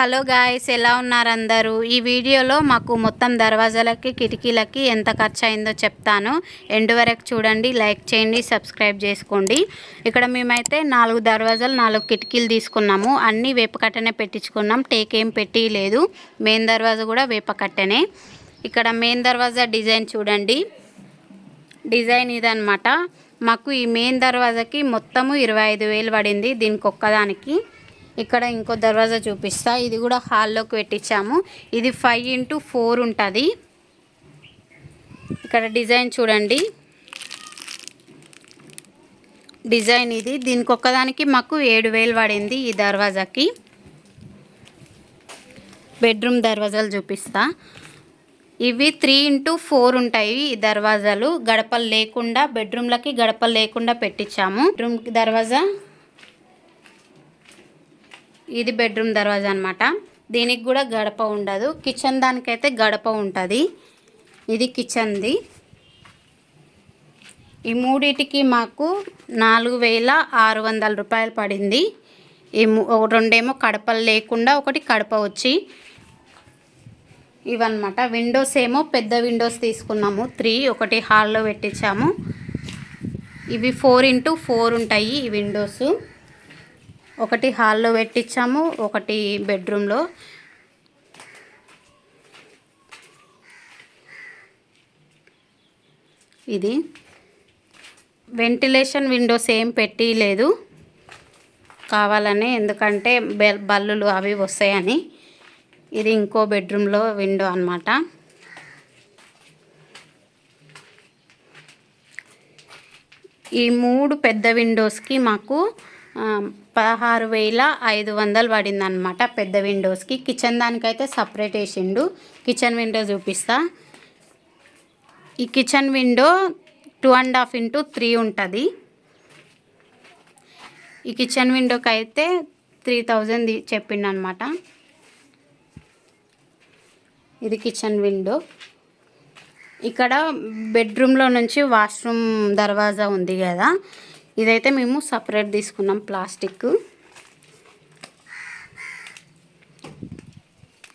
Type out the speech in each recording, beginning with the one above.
Hello guys ఎలా ఉన్నారు అందరూ ఈ వీడియోలో మాకు మొత్తం దర్వాజాలకి కిటికీలకి ఎంత ఖర్చు అయిందో చెప్తాను. ఎండు వరకు చూడండి లైక్ చేయండి సబ్స్క్రైబ్ చేసుకోండి. ఇక్కడ మేమైతే నాలుగు దర్వాజాలు నాలుగు కిటికీలు తీసుకున్నాము. అన్నీ వేపకట్టనే పెట్టించుకున్నాం. టేక్ ఏం పెట్టి లేదు. మెయిన్ దర్వాజా కూడా వేపకట్టనే ఇక్కడ మెయిన్ దర్వాజా డిజైన్ చూడండి. డిజైన్ ఇదనమాట మాకు ఈ మెయిన్ దర్వాజాకి మొత్తము ఇరవై ఐదు వేలు పడింది దీనికి ఒక్కదానికి ఇక్కడ ఇంకో దర్వాజా చూపిస్తా. ఇది కూడా హాల్లోకి పెట్టించాము. ఇది ఫైవ్ ఇంటూ ఫోర్ ఉంటుంది. ఇక్కడ డిజైన్ చూడండి. డిజైన్ ఇది. దీనికి ఒక్కదానికి మాకు ఏడు వేలు పడింది ఈ దర్వాజాకి. బెడ్రూమ్ దర్వాజాలు చూపిస్తా. ఇవి త్రీ ఇంటూ ఫోర్ ఉంటాయి ఈ దర్వాజాలు. గడపలు లేకుండా బెడ్రూమ్లకి గడపలు లేకుండా పెట్టించాము. బెడ్రూమ్ దర్వాజా ఇది బెడ్రూమ్ దర్వాజా అనమాట దీనికి కూడా గడప ఉండదు. కిచెన్ దానికైతే గడప ఉంటుంది. ఇది కిచెన్ది. ఈ మూడిటికి మాకు నాలుగు వేల ఆరు వందల రూపాయలు పడింది. ఈ రెండేమో కడపలు లేకుండా ఒకటి కడప వచ్చి ఇవన్నమాట. విండోస్ ఏమో పెద్ద విండోస్ తీసుకున్నాము. త్రీ ఒకటి హాల్లో పెట్టించాము. ఇవి ఫోర్ ఇంటూ ఫోర్ ఉంటాయి ఈ విండోస్. ఒకటి హాల్లో పెట్టించాము ఒకటి బెడ్రూమ్లో. ఇది. వెంటిలేషన్ విండోస్ ఏం పెట్టి లేదు కావాలని ఎందుకంటే బల్లులు అవి వస్తాయని. ఇది ఇంకో బెడ్రూమ్లో విండో అనమాట ఈ మూడు పెద్ద విండోస్కి మాకు పదహారు వేల ఐదు వందలు పడింది అనమాట పెద్ద విండోస్కి. కిచెన్ దానికైతే సపరేట్ వేసిండు. కిచెన్ విండో చూపిస్తా. ఈ kitchen window two and half into three ఉంటుంది. ఈ కిచెన్ విండోకి అయితే త్రీ థౌజండ్ చెప్పిండు అనమాట ఇది కిచెన్ విండో. ఇక్కడ బెడ్రూమ్లో నుంచి వాష్రూమ్ దర్వాజా ఉంది కదా ఇదైతే మేము సపరేట్ తీసుకున్నాం ప్లాస్టిక్.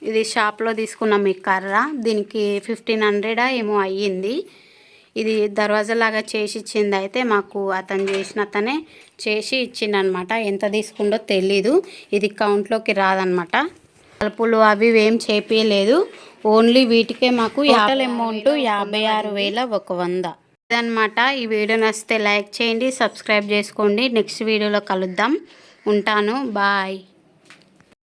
ఇది షాప్లో తీసుకున్నాం ఈ కర్ర. దీనికి ఫిఫ్టీన్ హండ్రెడ్ ఏమో అయ్యింది. ఇది దర్వాజాలాగా చేసి ఇచ్చింది అయితే మాకు అతను చేసిన అతనే చేసి ఇచ్చిండనమాట. ఎంత తీసుకుండో తెలీదు. ఇది కౌంట్లోకి రాదనమాట. తలుపులు అవి ఏం చేపించలేదు ఓన్లీ వీటికే మాకు టోటల్ అమౌంట్ యాభై ఆరు వేల ఒక వంద. ఇదనమాట ఈ వీడియో నచ్చితే లైక్ చేయండి సబ్స్క్రైబ్ చేసుకోండి. నెక్స్ట్ వీడియోలో కలుద్దాం. ఉంటాను. బాయ్.